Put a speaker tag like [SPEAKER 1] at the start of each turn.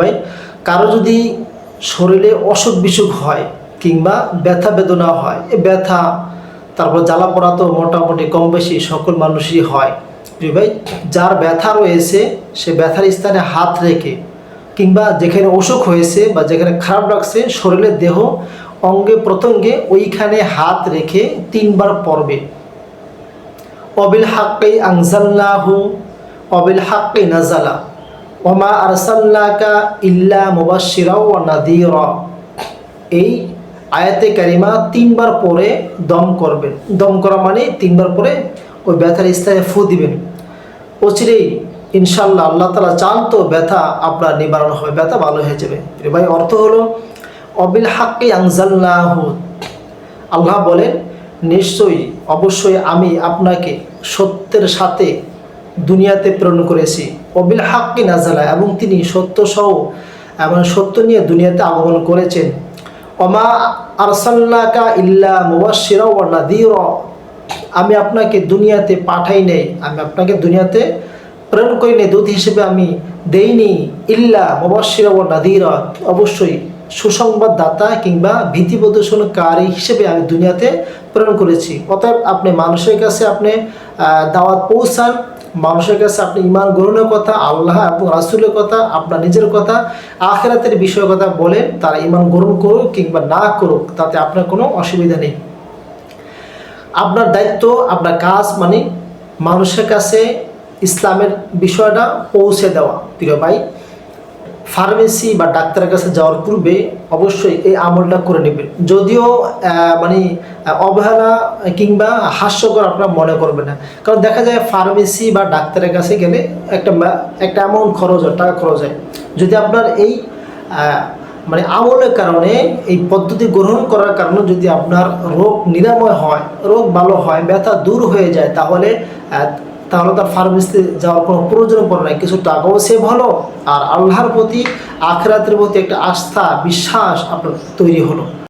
[SPEAKER 1] ভাই, কারও যদি শরীরে অসুখ বিসুখ হয় কিংবা ব্যথা বেদনা হয়, এ ব্যথা, তারপর জ্বালা পড়া তো মোটামুটি কম বেশি সকল মানুষই হয়। প্রিয় ভাই, যার ব্যথা রয়েছে, সে ব্যথার স্থানে হাত রেখে কিংবা যেখানে অসুখ হয়েছে বা যেখানে খারাপ লাগছে, শরীরের দেহ অঙ্গে প্রত্যঙ্গে ওইখানে হাত রেখে তিনবার পড়বে। অবিল হাক্কি আংজাল্লাহু অবিল হাক্কি নাজালা। ওমা আরসাল্লাকা ইল্লা মুবাশশিরা ওয়া নাদিরা। এই আয়াতে কারিমা তিনবার পরে দম করবেন। দম করা মানে তিনবার পরে ওই ব্যথার স্থানে ফু দিবেন। অচিরেই ইনশাল্লাহ আল্লাহ তালা চান তো ব্যথা আপনার নিবারণ হবে, ব্যথা ভালো হয়ে যাবে। ভাই অর্থ হলো, অবিল হাক্কি আংজাল্লাহু আল্লাহ বলেন, নিশ্চয়ই, অবশ্যই আমি আপনাকে সত্যের সাথে দুনিয়াতে প্রেরণ করেছি। অবিল হাক্কি নাজালা এবং তিনি সত্য সহ এবং সত্য নিয়ে দুনিয়াতে আগমন করেছেন। অমা আরসাল্লাকা ইল্লা ওয়া নাদিরা। আমি আপনাকে দুনিয়াতে পাঠাই নেই, আমি আপনাকে দুনিয়াতে প্রেরণ করি নেই, দূত হিসেবে আমি দেইনি। ইল্লা মুবাশশিরা ওয়া নাদিরা, অবশ্যই সুসংবাদদাতা কিংবা ভীতি প্রদর্শনকারী হিসেবে আমি দুনিয়াতে প্রেরণ করেছি। অতএব আপনি মানুষের কাছে আপনি দাওয়াত পৌঁছান মানুষের কাছে আপনি ইমান গ্রহণের কথা, আল্লাহ এবং রাসুলের কথা, আপনার নিজের কথা, আখেরাতের বিষয়ের কথা বলেন তারা ইমান গ্রহণ করুক কিংবা না করুক, তাতে আপনার কোনো অসুবিধা নেই। আপনার দায়িত্ব, আপনার কাজ মানে মানুষের কাছে ইসলামের বিষয়টা পৌঁছে দেওয়া। প্রিয় ভাই ফার্মেসি বা ডাক্তারের কাছে যাওয়ার পূর্বে অবশ্যই এই আমলটা করে নেবেন। যদিও মানে অবহেলা কিংবা হাস্যকর আপনারা মনে করবেন না। কারণ দেখা যায় ফার্মেসি বা ডাক্তারের কাছে গেলে একটা একটা অ্যামাউন্ট খরচ হয়, টাকা খরচ হয়। যদি আপনার এই মানে আমলের কারণে, এই পদ্ধতি গ্রহণ করার কারণে যদি আপনার রোগ নিরাময় হয়, রোগ ভালো হয়, ব্যথা দূর হয়ে যায়, তাহলে তাহলে তার ফার্মেসিতে যাওয়ার কোনো প্রয়োজন পড়ে নাই, কিছু টাকাও সে ভালো, আর আল্লাহর প্রতি, আখরাতের প্রতি একটা আস্থা, বিশ্বাস আপনার তৈরি হলো।